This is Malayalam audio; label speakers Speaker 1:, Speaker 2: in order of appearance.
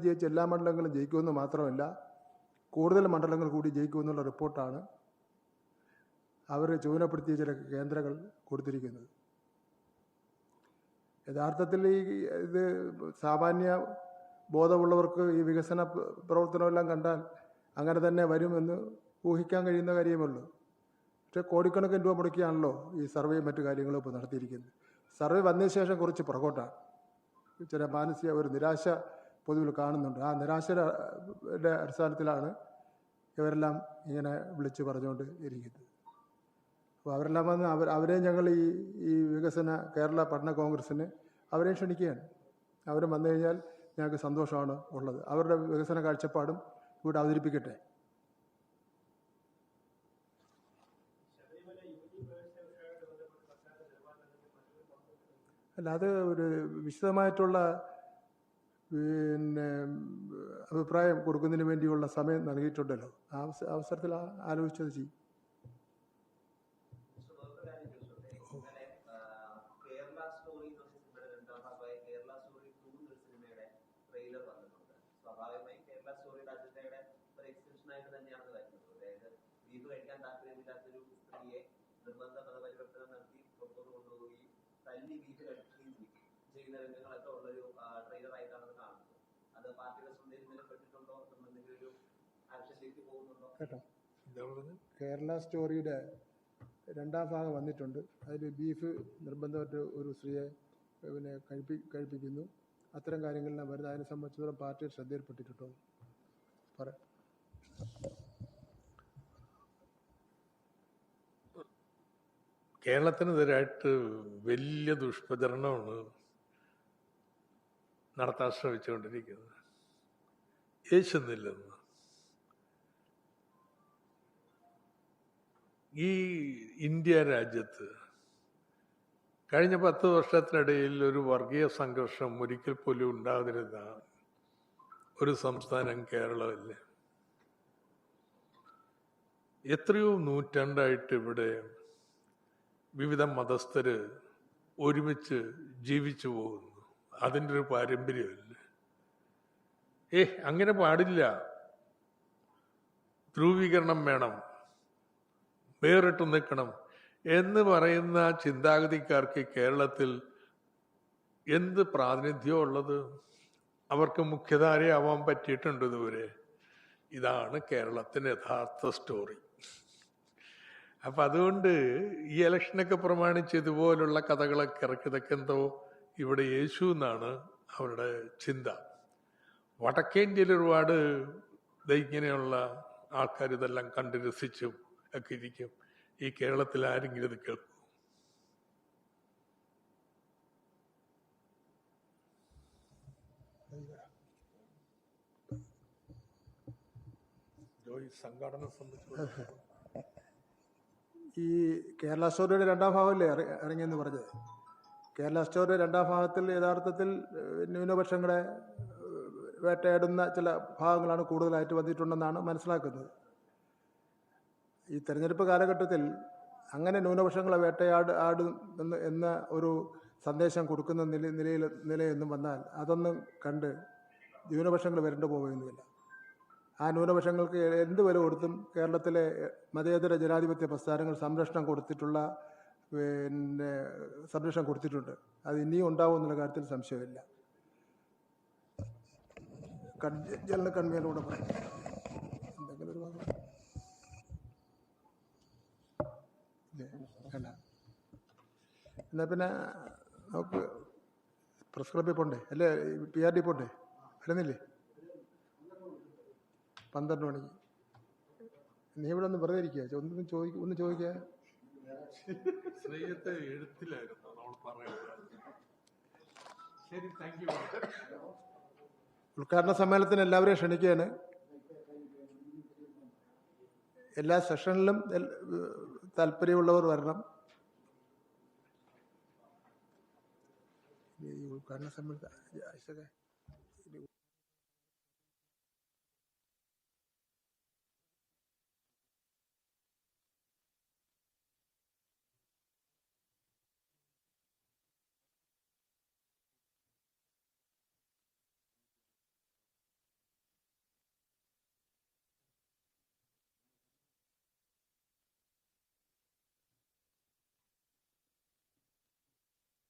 Speaker 1: നിന്ന് ജയിച്ച എല്ലാ മണ്ഡലങ്ങളും ജയിക്കുമെന്ന് മാത്രമല്ല കൂടുതൽ മണ്ഡലങ്ങൾ കൂടി ജയിക്കുമെന്നുള്ള റിപ്പോർട്ടാണ് അവർ ചുമതലപ്പെടുത്തിയ ചില കേന്ദ്രങ്ങൾ കൊടുത്തിരിക്കുന്നത്. യഥാർത്ഥത്തിൽ ഈ ഇത് സാമാന്യ ബോധമുള്ളവർക്ക് ഈ വികസന പ്ര- പ്രവർത്തനമെല്ലാം കണ്ടാൽ അങ്ങനെ തന്നെ വരുമെന്ന് ഊഹിക്കാൻ കഴിയുന്ന കാര്യമേ പക്ഷേ കോടിക്കണക്കിന് രൂപ മുടക്കിയാണല്ലോ ഈ സർവേയും മറ്റു കാര്യങ്ങളും ഇപ്പോൾ നടത്തിയിരിക്കുന്നത്. സർവേ വന്നതിന് ശേഷം കുറച്ച് പുറകോട്ടാണ്. ചില മാനസിക ഒരു നിരാശ പൊതുവിൽ കാണുന്നുണ്ട്. ആ നിരാശയുടെ യുടെ അടിസ്ഥാനത്തിലാണ് ഇവരെല്ലാം ഇങ്ങനെ വിളിച്ച് പറഞ്ഞുകൊണ്ട് ഇരിക്കുന്നത്. അപ്പോൾ അവരെല്ലാം വന്ന് അവർ അവരെയും ഞങ്ങൾ ഈ ഈ വികസന കേരള പഠന കോൺഗ്രസ്സിന് അവരെയും ക്ഷണിക്കുകയാണ്. അവരും വന്നു കഴിഞ്ഞാൽ ഞങ്ങൾക്ക് സന്തോഷമാണ് ഉള്ളത്. അവരുടെ വികസന കാഴ്ചപ്പാടും ഇവിടെ അവതരിപ്പിക്കട്ടെ. അല്ല അത് ഒരു വിശദമായിട്ടുള്ള പിന്നെ അഭിപ്രായം കൊടുക്കുന്നതിന് വേണ്ടിയുള്ള സമയം നൽകിയിട്ടുണ്ടല്ലോ. ആ അവസരത്തിൽ ആലോചിച്ചത് ചെയ്യും.
Speaker 2: ചെയ്യുന്ന രംഗങ്ങളൊക്കെ ട്രെയിലർ ആയിട്ടാണ് അത് പാർട്ടിയുടെ ശ്രദ്ധയിൽ പെട്ടിട്ടുണ്ടോ നമ്മൾ എന്തെങ്കിലും ഒരു ആവശ്യത്തിലേക്ക് പോകുന്നുണ്ടോ?
Speaker 1: കേട്ടോ. കേരള സ്റ്റോറിയുടെ രണ്ടാം ഭാഗം വന്നിട്ടുണ്ട്. അതിൽ ബീഫ് നിർബന്ധമായിട്ട് ഒരു സ്ത്രീയെ പിന്നെ കഴിപ്പി കഴിപ്പിക്കുന്നു. അത്തരം കാര്യങ്ങളെല്ലാം വരുന്നത് അതിനെ സംബന്ധിച്ചിടത്തോളം പാർട്ടിയുടെ ശ്രദ്ധയിൽപ്പെട്ടിട്ടുണ്ടോ? പറ.
Speaker 3: കേരളത്തിനെതിരായിട്ട് വലിയ ദുഷ്പ്രചരണമാണ് നടത്താൻ ശ്രമിച്ചുകൊണ്ടിരിക്കുന്നത്. യേശുന്നില്ലെന്ന് ഈ ഇന്ത്യ രാജ്യത്ത് കഴിഞ്ഞ പത്ത് വർഷത്തിനിടയിൽ ഒരു വർഗീയ സംഘർഷം ഒരിക്കൽ പോലും ഉണ്ടാതിരുന്ന ഒരു സംസ്ഥാനം കേരളമല്ലേ? എത്രയോ നൂറ്റാണ്ടായിട്ട് ഇവിടെ വിവിധ മതസ്ഥര് ഒരുമിച്ച് ജീവിച്ചു പോകുന്നു. അതിന്റെ ഒരു പാരമ്പര്യമല്ലേ. ഏ അങ്ങനെ പാടില്ല. ധ്രുവീകരണം വേണം. വേറിട്ട് നിൽക്കണം എന്ന് പറയുന്ന ചിന്താഗതിക്കാർക്ക് കേരളത്തിൽ എന്ത് പ്രാതിനിധ്യം ഉള്ളത്? അവർക്ക് മുഖ്യധാരയാവാൻ പറ്റിയിട്ടുണ്ട് ഇതുവരെ. ഇതാണ് കേരളത്തിന് യഥാർത്ഥ സ്റ്റോറി അപ്പൊ അതുകൊണ്ട് ഈ ഇലക്ഷനൊക്കെ പ്രമാണിച്ച് ഇതുപോലുള്ള കഥകളൊക്കെ ഇറക്കിയതൊക്കെ എന്തോ ഇവിടെ യേശു എന്നാണ് അവരുടെ ചിന്ത. വടക്കേ ഇന്ത്യയിൽ ഒരുപാട് ദേ ഇങ്ങനെയുള്ള ആൾക്കാർ ഇതെല്ലാം കണ്ട് രസിച്ചും ഒക്കെ ഇരിക്കും. ഈ കേരളത്തിൽ ആരെങ്കിലും ഇത് കേൾക്കും?
Speaker 1: ഈ കേരള സ്റ്റോറിയുടെ രണ്ടാം ഭാഗമല്ലേ ഇറ- ഇറങ്ങിയെന്ന് പറഞ്ഞത്? കേരള സ്റ്റോറി രണ്ടാം ഭാഗത്തിൽ യഥാർത്ഥത്തിൽ ന്യൂനപക്ഷങ്ങളെ വേട്ടയാടുന്ന ചില ഭാഗങ്ങളാണ് കൂടുതലായിട്ട് വന്നിട്ടുണ്ടെന്നാണ് മനസ്സിലാക്കുന്നത്. ഈ തെരഞ്ഞെടുപ്പ് കാലഘട്ടത്തിൽ അങ്ങനെ ന്യൂനപക്ഷങ്ങളെ വേട്ടയാട് ആടും എന്ന് എന്ന ഒരു സന്ദേശം കൊടുക്കുന്ന നില നിലയിൽ നിലയൊന്നും വന്നാൽ അതൊന്നും കണ്ട് ന്യൂനപക്ഷങ്ങൾ വരണ്ടു പോവുകയൊന്നുമില്ല. ആ ന്യൂനപക്ഷങ്ങൾക്ക് എന്ത് വില കൊടുത്തും കേരളത്തിലെ മതേതര ജനാധിപത്യ പ്രസ്ഥാനങ്ങൾ സംരക്ഷണം കൊടുത്തിട്ടുള്ള പിന്നെ സംരക്ഷണം കൊടുത്തിട്ടുണ്ട്. അത് ഇനിയും ഉണ്ടാവും എന്നുള്ള കാര്യത്തിൽ സംശയമില്ല. ജനറൽ കൺവീനറോട് പറയാം എന്നാൽ പിന്നെ നമുക്ക് പ്രസ് ക്ലബ്ബിൽ പോണ്ടേ? അല്ലേ? പി ആർ ഡി പോണ്ടേ? വരുന്നില്ലേ? പന്ത്രണ്ട് മണിക്ക്. നീ ഇവിടെ ഒന്ന് വെറുതെ ഇരിക്കുക ഒന്നും ചോദിക്കുക ഒന്ന് ചോദിക്കുക
Speaker 3: ശ്രീയത്തെ എഴുത്തിലായിരുന്നു നമ്മൾ പറയുന്നത്. ശരി താങ്ക് യു
Speaker 1: ഉദ്ഘാടന സമ്മേളനത്തിന് എല്ലാവരെയും ക്ഷണിക്കുകയാണ്. എല്ലാ സെഷനിലും താല്പര്യമുള്ളവർ വരണം. ഉദ്ഘാടന സമ്മേളനത്തിൽ